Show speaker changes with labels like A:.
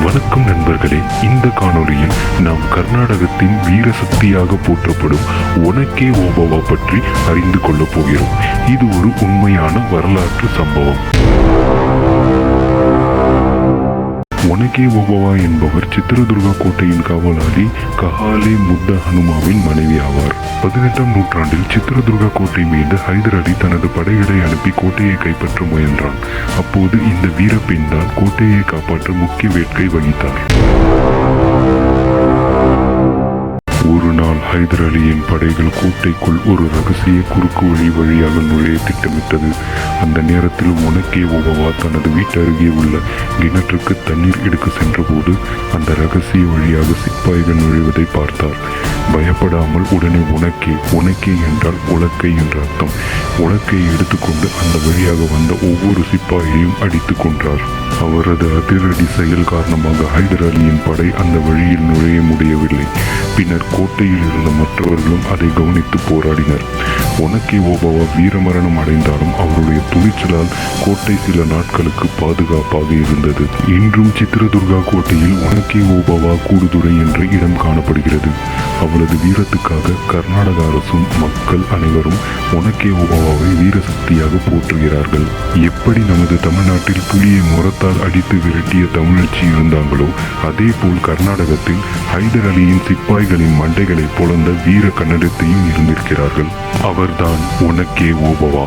A: வணக்கம் நண்பர்களே. இந்த காணொளியில் நாம் கர்நாடகத்தின் வீர சக்தியாக போற்றப்படும் ஒனக்கே ஓபவா பற்றி அறிந்து கொள்ளப் போகிறோம். இது ஒரு உண்மையான வரலாற்று சம்பவம். ஒனக்கே ஓபவா என்பவர் சித்திரதுர்கா கோட்டையின் காவலாளி கஹாலே முத்த ஹனுமாவின் மனைவி ஆவார். பதினெட்டாம் நூற்றாண்டில் சித்திரதுர்கா கோட்டை மீது ஹைதர் அலி தனது படைகளை அனுப்பி கோட்டையை கைப்பற்ற முயன்றான். அப்போது இந்த வீரப்பெண் தான் கோட்டையை காப்பாற்ற முக்கிய வேட்கை வகித்தார் ஒரு நாள் ஹைதர் அலியின் படைகள் கோட்டைக்குள் ஒரு ரகசிய குறுக்கு வழி வழியாக நுழைய திட்டமிட்டது. அந்த நேரத்தில் உனக்கே ஓபவா தனது வீட்டு அருகே உள்ள கிணற்றுக்கு தண்ணீர் எடுக்க சென்றபோது அந்த ரகசிய வழியாக சிப்பாய்கள் நுழைவதை பார்த்தார். பயப்படாமல் உடனே உனக்கே உனக்கே என்றால் உலக்கை என்ற அர்த்தம். உலக்கை எடுத்துக்கொண்டு அந்த வழியாக வந்த ஒவ்வொரு சிப்பாயையும் அடித்து கொன்றார். அவரது அதிரடி செயல் காரணமாக ஹைதர் அலியின் படை அந்த வழியில் நுழைய முடியவில்லை. பின்னர் கோட்டையில் இருந்த மற்றவர்களும் அதை கவனித்து போராடினர். ஒனக்கே ஓபாவா வீரமரணம் அடைந்தாலும் அவருடைய துணிச்சலால் கோட்டை சில நாட்களுக்கு பாதுகாப்பாக இருந்தது. இன்றும் சித்திரதுர்கா கோட்டையில் ஒனக்கே ஓபாவா கூடுதுறை என்ற இடம் காணப்படுகிறது. அவளது வீரத்துக்காக கர்நாடக அரசும் மக்கள் அனைவரும் ஒனக்கே ஓபாவாவை வீரசக்தியாக போற்றுகிறார்கள். எப்படி நமது தமிழ்நாட்டில் புலியை முரத்தால் அடித்து விரட்டிய தமிழச்சி இருந்தாங்களோ அதே போல் கர்நாடகத்தில் ஹைதர் அலியின் சிப்பாய்களின் மண்டைகளை போலந்த வீர கன்னடத்தையும் இருந்திருக்கிறார்கள். அவர்தான் உனக்கே ஓபவா.